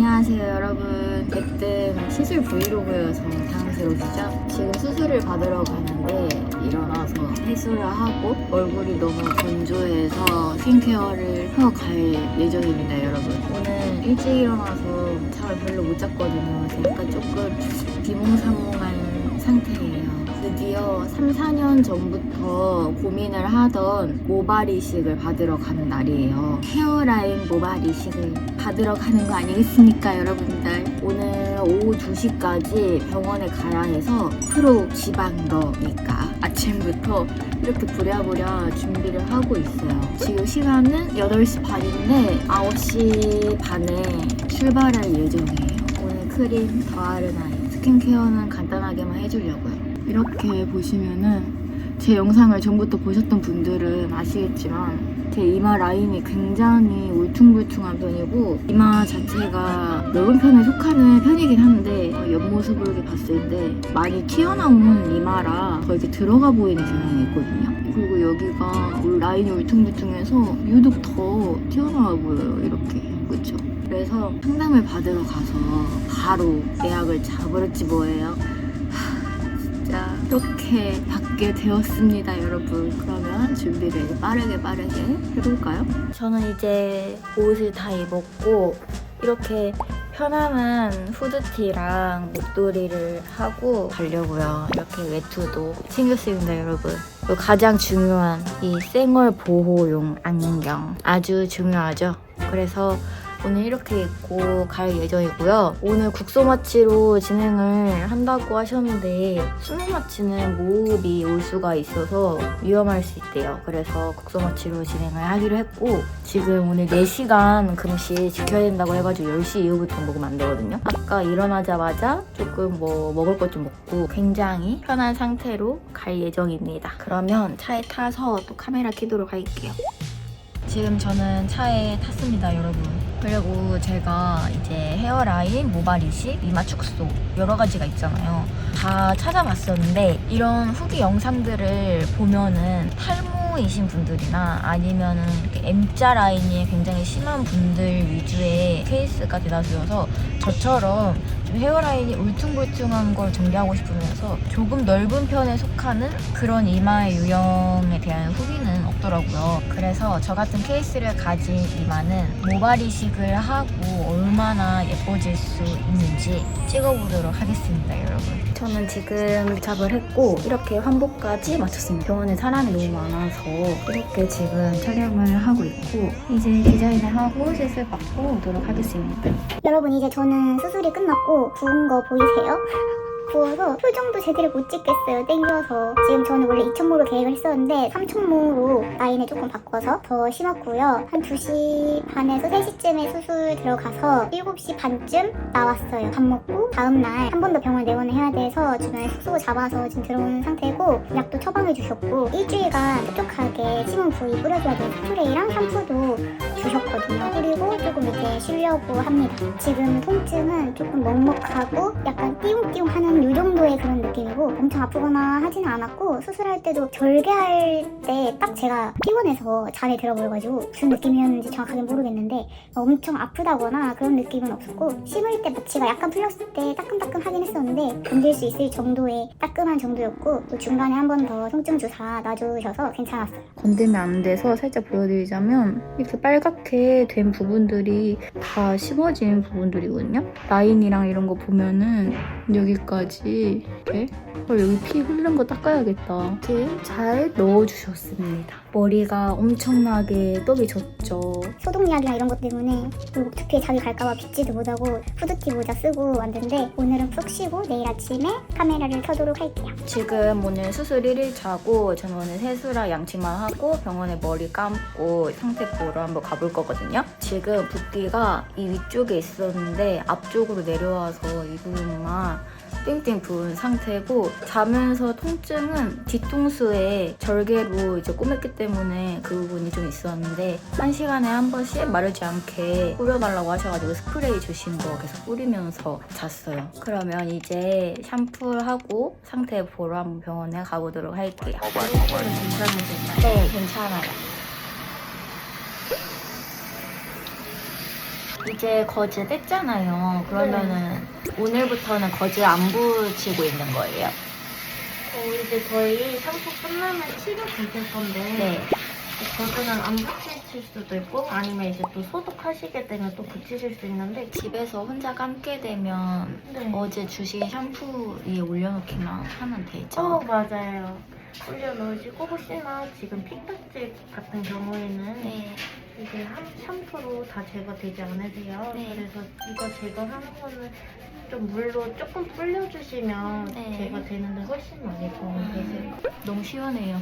안녕하세요 여러분. 대뜸 시술 브이로그여서 당황스러우시죠? 지금 수술을 받으러 가는데 일어나서 해수를 하고 얼굴이 너무 건조해서 스킨케어를 하러 갈 예정입니다 여러분. 오늘 일찍 일어나서 잠을 별로 못 잤거든요. 약간 조금 비몽사몽한 상태예요 드디어 3, 4년 전부터 고민을 하던 모발 이식을 받으러 가는 날이에요. 헤어라인 모발 이식을 받으러 가는 거 아니겠습니까, 여러분들? 오늘 오후 2시까지 병원에 가야 해서 프로 지방 넣으니까 아침부터 이렇게 부랴부랴 준비를 하고 있어요. 지금 시간은 8시 반인데 9시 반에 출발할 예정이에요. 오늘 크림 더하르나이 스킨케어는 간단하게만 해주려고요. 이렇게 보시면은 제 영상을 전부터 보셨던 분들은 아시겠지만 제 이마 라인이 굉장히 울퉁불퉁한 편이고 이마 자체가 넓은 편에 속하는 편이긴 한데 어, 옆모습을 봤을 때 많이 튀어나온 이마라 더 이렇게 들어가 보이는 경향이 있거든요. 그리고 여기가 라인이 울퉁불퉁해서 유독 더 튀어나와 보여요. 이렇게 그렇죠? 그래서 상담을 받으러 가서 바로 예약을 잡으랬지 뭐예요. 이렇게 받게 되었습니다, 여러분. 그러면 준비를 빠르게 빠르게 해볼까요? 저는 이제 옷을 다 입었고 이렇게 편안한 후드티랑 목도리를 하고 가려고요. 이렇게 외투도 챙겼습니다, 여러분. 그리고 가장 중요한 이 생얼 보호용 안경 아주 중요하죠. 그래서 오늘 이렇게 입고 갈 예정이고요. 오늘 국소 마취로 진행을 한다고 하셨는데 수면 마취는 모흡이 올 수가 있어서 위험할 수 있대요. 그래서 국소 마취로 진행을 하기로 했고 지금 오늘 4시간 금시 지켜야 된다고 해가지고 10시 이후부터 먹으면 안 되거든요. 아까 일어나자마자 조금 뭐 먹을 것 좀 먹고 굉장히 편한 상태로 갈 예정입니다. 그러면 차에 타서 또 카메라 켜도록 할게요. 지금 저는 차에 탔습니다, 여러분. 그리고 제가 이제 헤어라인, 모발 이식, 이마 축소 여러 가지가 있잖아요. 다 찾아봤었는데 이런 후기 영상들을 보면은 탈모이신 분들이나 아니면은 M자 라인이 굉장히 심한 분들 위주의 케이스가 대다수여서 저처럼 좀 헤어라인이 울퉁불퉁한 걸 정리하고 싶으면서 조금 넓은 편에 속하는 그런 이마의 유형에 대한 후기는 없더라고요. 그래서 저 같은 케이스를 가진 이마는 모발 이식을 하고 얼마나 예뻐질 수 있는지 찍어보도록 하겠습니다, 여러분. 저는 지금 도착을 했고 이렇게 환복까지 마쳤습니다. 병원에 사람이 너무 많아서 이렇게 지금 촬영을 하고 있고 이제 디자인을 하고 시술 받고 오도록 하겠습니다. 여러분 이제 저는 수술이 끝났고 부은 거 보이세요? 부어서 표정도 제대로 못 찍겠어요. 땡겨서. 지금 저는 원래 2,000모로 계획을 했었는데 3,000모로 라인을 조금 바꿔서 더 심었고요. 한 2시 반에서 3시쯤에 수술 들어가서 7시 반쯤 나왔어요. 밥 먹고 다음날 한 번 더 병원 내원을 해야 돼서 주변에 숙소 잡아서 지금 들어온 상태고 약도 처방해 주셨고 일주일간 촉촉하게 심은 부위 뿌려줘야 되는 스프레이랑 샴푸도 주셨거든요. 그리고 조금 이제 쉬려고 합니다. 지금 통증은 조금 먹먹하고 약간 띠용띠용 하는 요 정도의 그런 느낌이고 엄청 아프거나 하지는 않았고 수술할 때도 절개할 때 딱 제가 피곤해서 잠이 들어버려가지고 무슨 느낌이었는지 정확하게 모르겠는데 엄청 아프다거나 그런 느낌은 없었고 심을 때 마취가 약간 풀렸을 때 따끔따끔 하긴 했었는데 견딜 수 있을 정도의 따끔한 정도였고 또 중간에 한 번 더 통증 주사 놔주셔서 괜찮았어요. 건들면 안 돼서 살짝 보여드리자면 이렇게 빨 갛게 된 부분들이 다 심어진 부분들이거든요. 라인이랑 이런 거 보면은 여기까지 이렇게 어, 여기 피 흐르는 거 닦아야겠다. 이렇게 잘 넣어주셨습니다. 머리가 엄청나게 떡이 졌죠. 소독약이나 이런 것 때문에 그리고 두피에 자기 갈까봐 빗지도 못하고 후드티 모자 쓰고 왔는데 오늘은 푹 쉬고 내일 아침에 카메라를 켜도록 할게요. 지금 오늘 수술 1일차고 저는 오늘 세수랑 양치만 하고 병원에 머리 감고 상태 보러 한번 가볼 거거든요. 지금 붓기가 이 위쪽에 있었는데 앞쪽으로 내려와서 이 부분만 띵띵 부은 상태고 자면서 통증은 뒤통수에 절개로 이제 꼬맸기 때문에 그 부분이 좀 있었는데 한 시간에 한 번씩 마르지 않게 뿌려달라고 하셔가지고 스프레이 주신 거 계속 뿌리면서 잤어요. 그러면 이제 샴푸하고 상태 보러 한번 병원에 가보도록 할게요. 괜찮으실까요? 네, 괜찮아요. 이제 거즈 뗐잖아요. 그러면은 오늘부터는 거즈 안 붙이고 있는 거예요. 어, 이제 저희 샴푸 끝나면 치료 되실 건데 네. 거기는 안 붙이실 수도 있고 아니면 이제 또 소독하시게 되면 또 붙이실 수 있는데 집에서 혼자 감게 되면 네. 어제 주신 샴푸 위에 올려놓기만 하면 되죠. 어 맞아요. 올려놓으시고 혹시나 지금 피터집 같은 경우에는 네. 이게 한 샴푸로 다 제거되지 않으세요. 네. 그래서 이거 제거하는 거는 좀 물로 조금 불려주시면 네. 제거되는데 훨씬 많이 도움이 되세요. 너무 시원해요.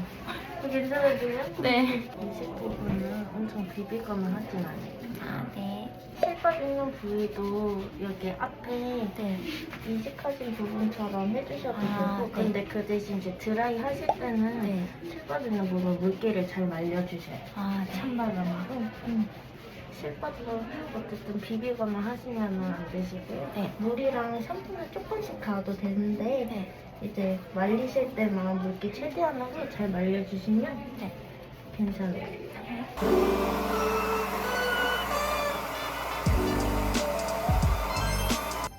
괜찮으세요? 네. 이식 부분은 엄청 비비감을 하진 않아요. 아, 네. 실밥 있는 부위도 여기 앞에 네. 이식하신 부분처럼 해주셔도 아, 되고 네. 근데 그 대신 이제 드라이 하실 때는 네. 실밥 있는 부분 물기를 잘 말려주셔요. 아, 네. 찬바람으로. 음. 실밥도 어쨌든 비비거나 하시면 안 되시고요. 네. 물이랑 샴푸는 조금씩 가도 되는데 네. 이제 말리실 때만 물기 최대한 하고 잘 말려주시면 네. 괜찮아요.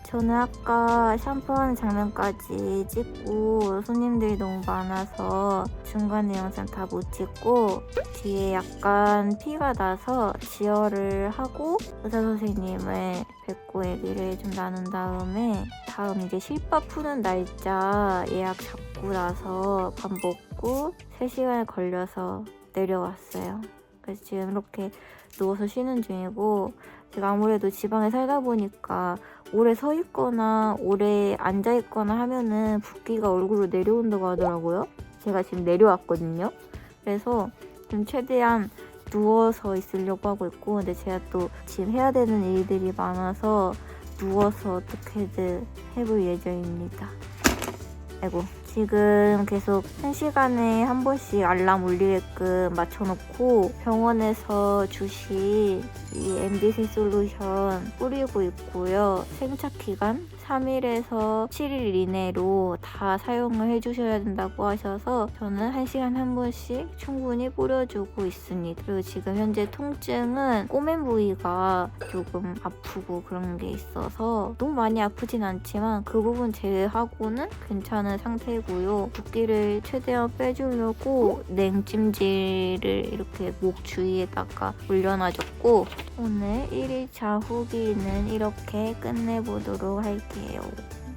저는 아까 샴푸하는 장면까지 찍고 손님들이 너무 많아서 중간에 영상 다 못 찍고 뒤에 약간 피가 나서 지혈을 하고 의사 선생님을 뵙고 얘기를 좀 나눈 다음에 다음 이제 실밥 푸는 날짜 예약 잡고 나서 밥 먹고 3시간을 걸려서 내려왔어요. 그래서 지금 이렇게 누워서 쉬는 중이고 제가 아무래도 지방에 살다 보니까 오래 서 있거나 오래 앉아 있거나 하면은 붓기가 얼굴로 내려온다고 하더라고요. 제가 지금 내려왔거든요. 그래서 좀 최대한 누워서 있으려고 하고 있고 근데 제가 또 지금 해야 되는 일들이 많아서 누워서 어떻게든 해볼 예정입니다. 아이고 지금 계속 1시간에 한 번씩 알람 울리게끔 맞춰놓고 병원에서 주신 이 MDC 솔루션 뿌리고 있고요. 생착 기간 3일에서 7일 이내로 다 사용을 해주셔야 된다고 하셔서 저는 1시간 한 번씩 충분히 뿌려주고 있습니다. 그리고 지금 현재 통증은 꼬맨 부위가 조금 아프고 그런 게 있어서 너무 많이 아프진 않지만 그 부분 제외하고는 괜찮은 상태고요. 붓기를 최대한 빼주려고 냉찜질을 이렇게 목 주위에다가 올려놔줬고 오늘 1일차 후기는 이렇게 끝내보도록 할게요.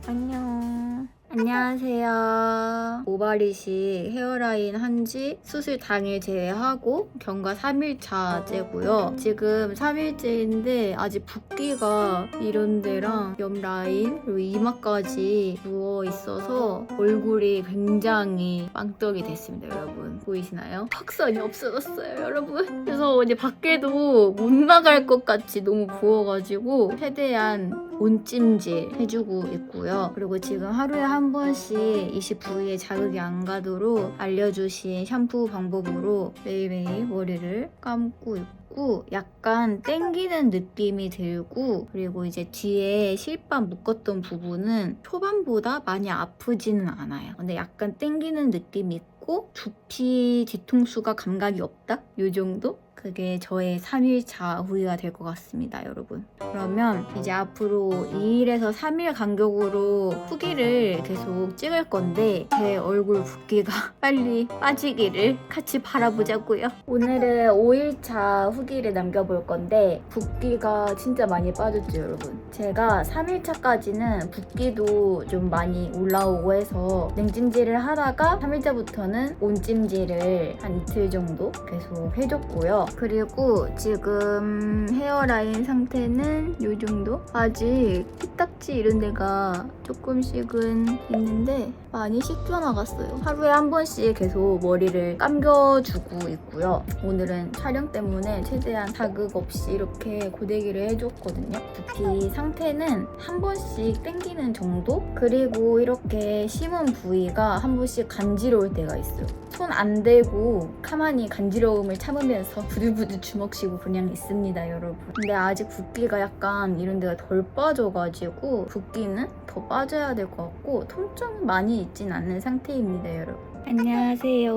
안녕. 안녕하세요. 모발이식 헤어라인 한지 수술 당일 제외하고 경과 3일차째고요. 지금 3일째인데 아직 붓기가 이런 데랑 옆 라인 그리고 이마까지 누워 있어서 얼굴이 굉장히 빵떡이 됐습니다, 여러분. 보이시나요? 턱선이 없어졌어요, 여러분. 그래서 이제 밖에도 못 나갈 것 같이 너무 부어가지고 최대한 온찜질 해주고 있고요. 그리고 지금 하루에 한 번씩 29일에 자극이 안 가도록 알려주신 샴푸 방법으로 매일매일 머리를 감고 있고 약간 땡기는 느낌이 들고 그리고 이제 뒤에 실밥 묶었던 부분은 초반보다 많이 아프지는 않아요. 근데 약간 땡기는 느낌이 있고 두피 뒤통수가 감각이 없다? 요 정도? 그게 저의 3일차 후기가 될 것 같습니다, 여러분. 그러면 이제 앞으로 2일에서 3일 간격으로 후기를 계속 찍을 건데 제 얼굴 붓기가 빨리 빠지기를 같이 바라보자고요. 오늘은 5일차 후기를 남겨볼 건데 붓기가 진짜 많이 빠졌죠, 여러분. 제가 3일차까지는 붓기도 좀 많이 올라오고 해서 냉찜질을 하다가 3일차부터는 온찜질을 한 이틀 정도 계속 해줬고요. 그리고 지금 헤어라인 상태는 이 정도? 아직 피딱지 이런 데가 조금씩은 있는데 많이 식겨 나갔어요. 하루에 한 번씩 계속 머리를 감겨주고 있고요. 오늘은 촬영 때문에 최대한 자극 없이 이렇게 고데기를 해줬거든요. 두피 상태는 한 번씩 땡기는 정도? 그리고 이렇게 심은 부위가 한 번씩 간지러울 때가 있어요. 손 안 대고 가만히 간지러움을 참으면서 부들부들 주먹 쥐고 그냥 있습니다, 여러분. 근데 아직 붓기가 약간 이런 데가 덜 빠져가지고 붓기는 더 빠져야 될 것 같고 통증 많이 있진 않는 상태입니다, 여러분. 안녕하세요.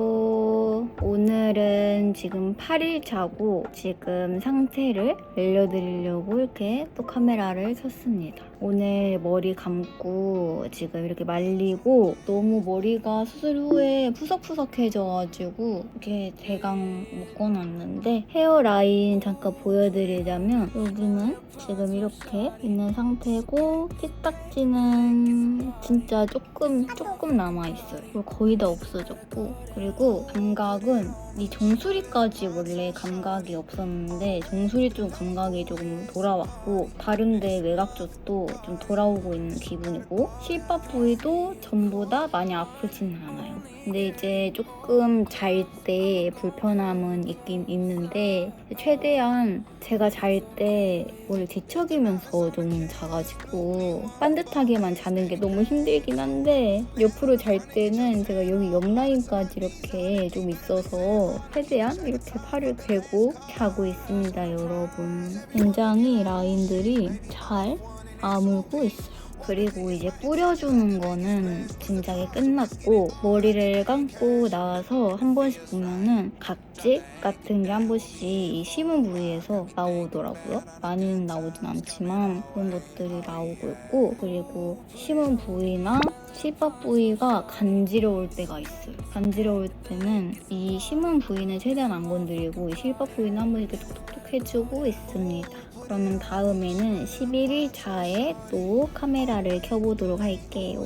오늘은 지금 8일 차고 지금 상태를 알려드리려고 이렇게 또 카메라를 켰습니다. 오늘 머리 감고 지금 이렇게 말리고 너무 머리가 수술 후에 푸석푸석해져가지고 이렇게 대강 묶어놨는데 헤어라인 잠깐 보여드리자면 여기는 지금 이렇게 있는 상태고 핏딱지는 진짜 조금 조금 남아있어요. 거의 다 없어 졌고 그리고 감각은 이 정수리까지 원래 감각이 없었는데 정수리 쪽 감각이 조금 돌아왔고 다른데 외곽 쪽도 좀 돌아오고 있는 기분이고 실밥 부위도 전보다 많이 아프지는 않아요. 근데 이제 조금 잘 때 불편함은 있긴 있는데 최대한 제가 잘 때 원래 뒤척이면서 좀 자가지고 반듯하게만 자는 게 너무 힘들긴 한데 옆으로 잘 때는 제가 여기 옆 라인까지 이렇게 좀 있어서 최대한 이렇게 팔을 괴고 자고 있습니다 여러분. 굉장히 라인들이 잘 아물고 있어요 그리고 이제 뿌려주는 거는 진작에 끝났고 머리를 감고 나와서 한 번씩 보면은 각질 같은 게 한 번씩 이 심은 부위에서 나오더라고요. 많이는 나오진 않지만 그런 것들이 나오고 있고 그리고 심은 부위나 실밥 부위가 간지러울 때가 있어요. 간지러울 때는 이 심은 부위는 최대한 안 건드리고 이 실밥 부위는 한 번 이렇게 톡톡톡 해주고 있습니다. 그러면 다음에는 11일 차에 또 카메라를 켜보도록 할게요.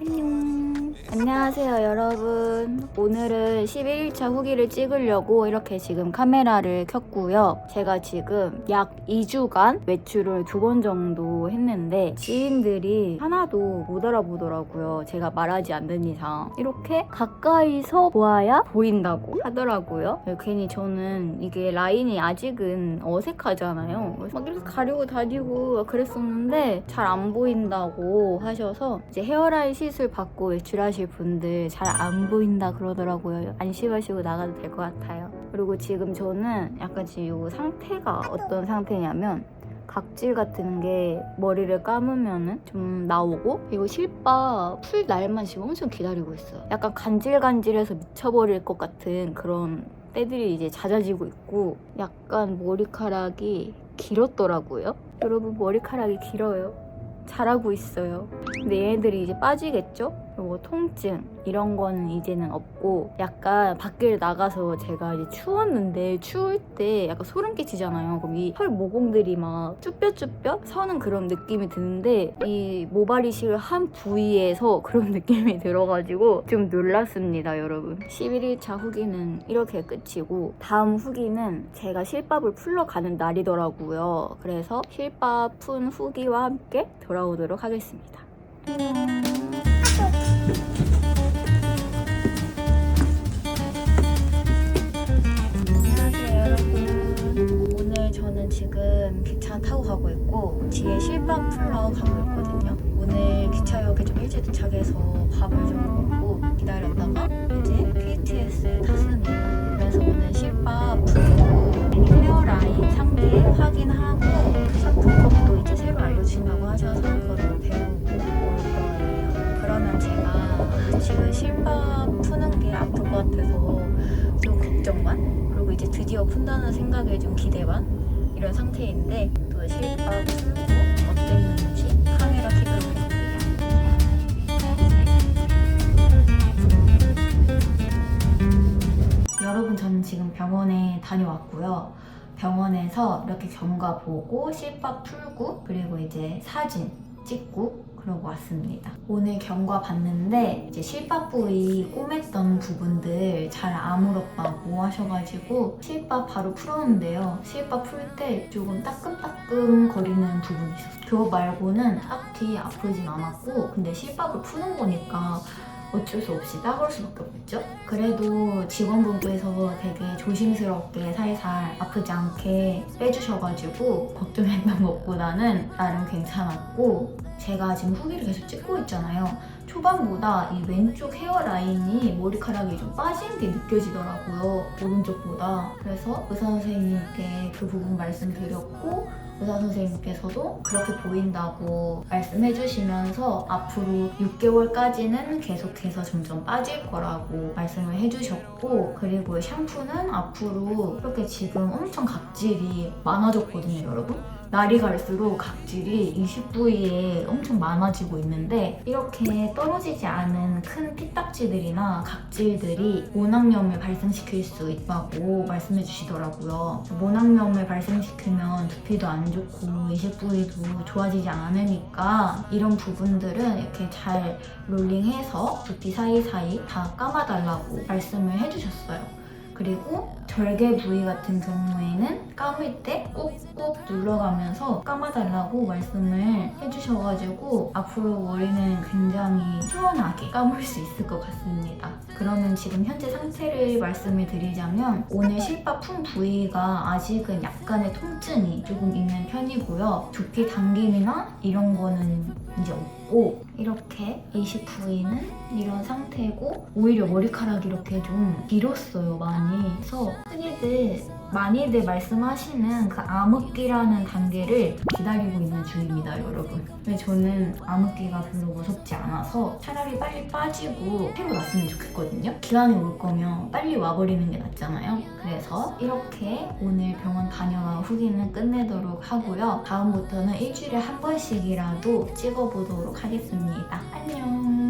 안녕. 안녕하세요, 여러분. 오늘은 11일차 후기를 찍으려고 이렇게 지금 카메라를 켰고요. 제가 지금 약 2주간 외출을 두 번 정도 했는데 지인들이 하나도 못 알아보더라고요. 제가 말하지 않는 이상. 이렇게 가까이서 보아야 보인다고 하더라고요. 괜히 저는 이게 라인이 아직은 어색하잖아요. 막 이렇게 가리고 다니고 그랬었는데 잘 안 보인다고 하셔서 이제 헤어라인 시술 받고 외출하실 분들 잘 안 보인다 그러더라고요. 안심하시고 나가도 될 것 같아요. 그리고 지금 저는 약간 지금 이 상태가 어떤 상태냐면 각질 같은 게 머리를 감으면은 좀 나오고 그리고 실바 풀 날만 지금 엄청 기다리고 있어요. 약간 간질간질해서 미쳐버릴 것 같은 그런 때들이 이제 잦아지고 있고 약간 머리카락이 길었더라고요. 여러분 머리카락이 길어요. 잘하고 있어요. 근데 얘네들이 이제 빠지겠죠? 그리고 통증 이런 거는 이제는 없고 약간 밖에 나가서 제가 이제 추웠는데 추울 때 약간 소름 끼치잖아요. 그럼 이 털 모공들이 막 쭈뼛쭈뼛 서는 그런 느낌이 드는데 이 모발 이식을 한 부위에서 그런 느낌이 들어가지고 좀 놀랐습니다, 여러분. 11일차 후기는 이렇게 끝이고 다음 후기는 제가 실밥을 풀러 가는 날이더라고요. 그래서 실밥 푼 후기와 함께 돌아오도록 하겠습니다. 가고 있고 뒤에 실밥 풀러 가고 있거든요. 오늘 기차역에 좀 일찍 도착해서 밥을 좀 먹고 기다렸다가 이제 KTX에 탔습니다 그래서 오늘 실밥 풀고 헤어라인 상태 확인하고 샴푸컵도 이제 새로 알려주신다고 하셔서 그거를 배우고 올 거예요. 그러면 제가 지금 실밥 푸는 게 아플 것 같아서 좀 걱정 만 그리고 이제 드디어 푼다는 생각에 좀 기대 만 이런 상태인데 또 실밥 풀고 어땠는지 카메라 할게요 여러분 저는 지금 병원에 다녀왔고요. 병원에서 이렇게 경과 보고 실밥 풀고 그리고 이제 사진 찍고 그러고 왔습니다. 오늘 경과 봤는데 이제 실밥 부위 꼬맸던 부분들 잘 아물었다고 하셔가지고 실밥 바로 풀었는데요. 실밥 풀 때 조금 따끔따끔 거리는 부분이 있었어요. 그거 말고는 딱히 아프진 않았고 근데 실밥을 푸는 거니까 어쩔 수 없이 따가울 수밖에 없겠죠? 그래도 직원분께서 되게 조심스럽게 살살 아프지 않게 빼주셔가지고 걱정했던 것보다는 나름 괜찮았고 제가 지금 후기를 계속 찍고 있잖아요. 초반보다 이 왼쪽 헤어라인이 머리카락이 좀 빠진 게 느껴지더라고요. 오른쪽보다. 그래서 의사 선생님께 그 부분 말씀드렸고 의사 선생님께서도 그렇게 보인다고 말씀해 주시면서 앞으로 6개월까지는 계속해서 점점 빠질 거라고 말씀을 해 주셨고 그리고 샴푸는 앞으로 이렇게 지금 엄청 각질이 많아졌거든요 여러분 날이 갈수록 각질이 20부위에 엄청 많아지고 있는데 이렇게 떨어지지 않은 큰 피딱지들이나 각질들이 모낭염을 발생시킬 수 있다고 말씀해 주시더라고요. 모낭염을 발생시키면 두피도 안 좋고 20부위도 좋아지지 않으니까 이런 부분들은 이렇게 잘 롤링해서 두피 사이사이 다 감아달라고 말씀을 해주셨어요. 그리고 절개 부위 같은 경우에는 감을 때 꾹꾹 눌러가면서 감아달라고 말씀을 해주셔가지고 앞으로 머리는 굉장히 시원하게 감을 수 있을 것 같습니다. 그러면 지금 현재 상태를 말씀을 드리자면 오늘 실밥 품 부위가 아직은 약간의 통증이 조금 있는 편이고요. 두피 당김이나 이런 거는 이제 없고 이렇게 20 부위는 이런 상태고 오히려 머리카락이 이렇게 좀 길었어요 많이. 그래서 흔히들 많이들 말씀하시는 그 암흑기라는 단계를 기다리고 있는 중입니다 여러분. 근데 저는 암흑기가 별로 무섭지 않아서 차라리 빨리 빠지고 새로 났으면 좋겠거든요. 기한이 올 거면 빨리 와버리는 게 낫잖아요. 그래서 이렇게 오늘 병원 다녀간 후기는 끝내도록 하고요. 다음부터는 일주일에 한 번씩이라도 찍어보도록 하겠습니다. 안녕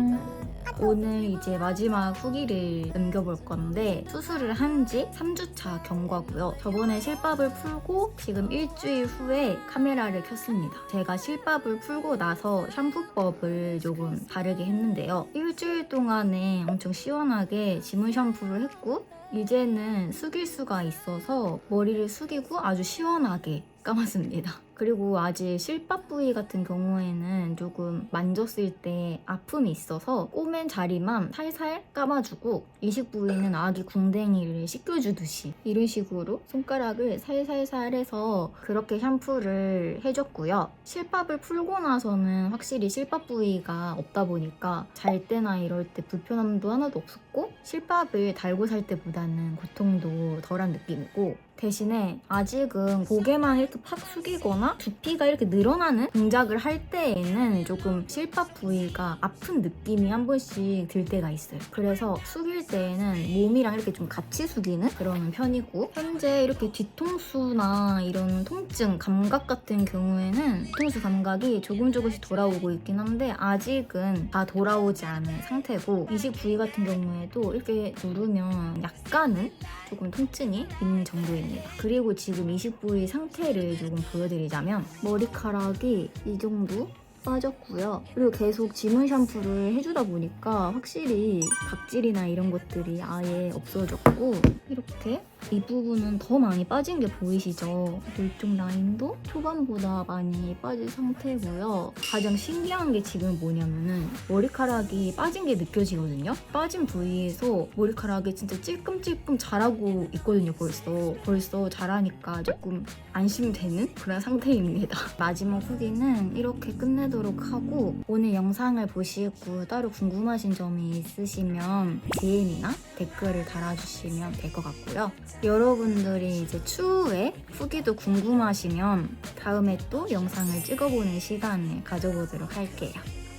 오늘 이제 마지막 후기를 남겨볼 건데 수술을 한 지 3주차 경과고요. 저번에 실밥을 풀고 지금 일주일 후에 카메라를 켰습니다. 제가 실밥을 풀고 나서 샴푸법을 조금 다르게 했는데요. 일주일 동안에 엄청 시원하게 지문 샴푸를 했고 이제는 숙일 수가 있어서 머리를 숙이고 아주 시원하게 감았습니다. 그리고 아직 실밥 부위 같은 경우에는 조금 만졌을 때 아픔이 있어서 꼬맨 자리만 살살 감아주고 이식 부위는 아기 궁뎅이를 씻겨주듯이 이런 식으로 손가락을 살살살 해서 그렇게 샴푸를 해줬고요. 실밥을 풀고 나서는 확실히 실밥 부위가 없다 보니까 잘 때나 이럴 때 불편함도 하나도 없었고 실밥을 달고 살 때보다는 고통도 덜한 느낌이고 대신에 아직은 고개만 이렇게 팍 숙이거나 두피가 이렇게 늘어나는 동작을 할 때에는 조금 실밥 부위가 아픈 느낌이 한 번씩 들 때가 있어요. 그래서 숙일 때에는 몸이랑 이렇게 좀 같이 숙이는 그런 편이고 현재 이렇게 뒤통수나 이런 통증, 감각 같은 경우에는 뒤통수 감각이 조금 조금씩 돌아오고 있긴 한데 아직은 다 돌아오지 않은 상태고 이식 부위 같은 경우에도 이렇게 누르면 약간은 조금 통증이 있는 정도입니다. 그리고 지금 이식 부위 상태를 조금 보여드리자 면 머리카락이 이 정도 빠졌고요. 그리고 계속 지문 샴푸를 해주다 보니까 확실히 각질이나 이런 것들이 아예 없어졌고 이렇게 이 부분은 더 많이 빠진 게 보이시죠? 이쪽 라인도 초반보다 많이 빠진 상태고요. 가장 신기한 게 지금 뭐냐면은 머리카락이 빠진 게 느껴지거든요. 빠진 부위에서 머리카락이 진짜 찔끔찔끔 자라고 있거든요. 벌써 벌써 자라니까 조금 안심되는 그런 상태입니다. 마지막 후기는 이렇게 끝내도록 하고 오늘 영상을 보시고 따로 궁금하신 점이 있으시면 DM이나 댓글을 달아주시면 될 것 같고요. 여러분들이 이제 추후에 후기도 궁금하시면 다음에 또 영상을 찍어보는 시간을 가져보도록 할게요.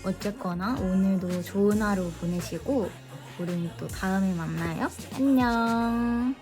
어쨌거나 오늘도 좋은 하루 보내시고 우리는 또 다음에 만나요. 안녕.